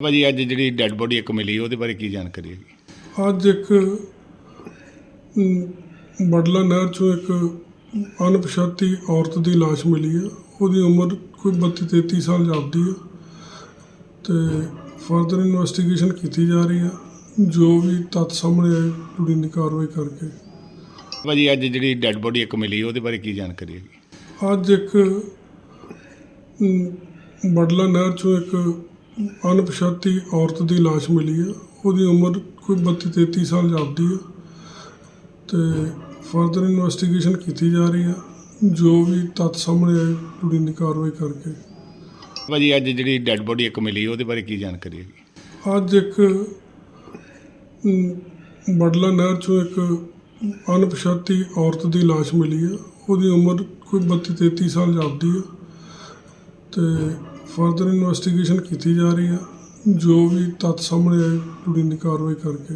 ਭਾਜੀ ਅੱਜ ਜਿਹੜੀ ਡੈੱਡ ਬੋਡੀ ਇੱਕ ਮਿਲੀ ਉਹਦੇ ਬਾਰੇ ਕੀ ਜਾਣਕਾਰੀ ਹੈਗੀ? ਅੱਜ ਇੱਕ ਬੜਲਾ ਨਹਿਰ ਚੋਂ ਇੱਕ ਅਣਪਛਾਤੀ ਔਰਤ ਦੀ ਲਾਸ਼ ਮਿਲੀ ਆ। ਉਹਦੀ ਉਮਰ ਕੋਈ 32 33 ਸਾਲ ਜਾਪਦੀ ਆ ਤੇ ਫਰਦਰ ਇਨਵੈਸਟੀਗੇਸ਼ਨ ਕੀਤੀ ਜਾ ਰਹੀ ਆ ਜੋ ਵੀ ਤੱਥ ਸਾਹਮਣੇ ਆਏ ਲੋੜੀਂਦੀ ਕਾਰਵਾਈ ਕਰਕੇ। ਭਾਜੀ ਅੱਜ ਜਿਹੜੀ ਡੈੱਡ ਬੋਡੀ ਇੱਕ ਮਿਲੀ ਉਹਦੇ ਬਾਰੇ ਕੀ ਜਾਣਕਾਰੀ ਹੈਗੀ? ਅੱਜ ਇੱਕ ਬੜਲਾ ਨਹਿਰ ਚੋਂ ਇੱਕ ਅਣਪਛਾਤੀ ਔਰਤ ਦੀ ਲਾਸ਼ ਮਿਲੀ ਆ ਉਹਦੀ ਉਮਰ ਕੋਈ 32 33 ਸਾਲ ਜਾਪਦੀ ਆ ਤੇ ਫਰਦਰ ਇਨਵੈਸਟੀਗੇਸ਼ਨ ਕੀਤੀ ਜਾ ਰਹੀ ਆ ਜੋ ਵੀ ਤੱਥ ਸਾਹਮਣੇ ਆਏ ਲੋੜੀਂਦੀ ਕਾਰਵਾਈ ਕਰਕੇ। ਭਾਜੀ ਅੱਜ ਜਿਹੜੀ ਡੈੱਡ ਬੋਡੀ ਇੱਕ ਮਿਲੀ ਉਹਦੇ ਬਾਰੇ ਕੀ ਜਾਣਕਾਰੀ ਹੈਗੀ? ਅੱਜ ਇੱਕ ਅਮ, ਬੜਲਾ ਨਹਿਰ ਚੋਂ ਇੱਕ ਅਣਪਛਾਤੀ ਔਰਤ ਦੀ ਲਾਸ਼ ਮਿਲੀ ਆ ਉਹਦੀ ਉਮਰ ਕੋਈ 32 33 ਸਾਲ ਜਾਪਦੀ ਆ ਤੇ ਫਰਦਰ ਇਨਵੈਸਟੀਗੇਸ਼ਨ ਕੀਤੀ ਜਾ ਰਹੀ ਆ ਜੋ ਵੀ ਤੱਥ ਸਾਹਮਣੇ ਆਏ ਲੋੜੀਂਦੀ ਕਾਰਵਾਈ ਕਰਕੇ।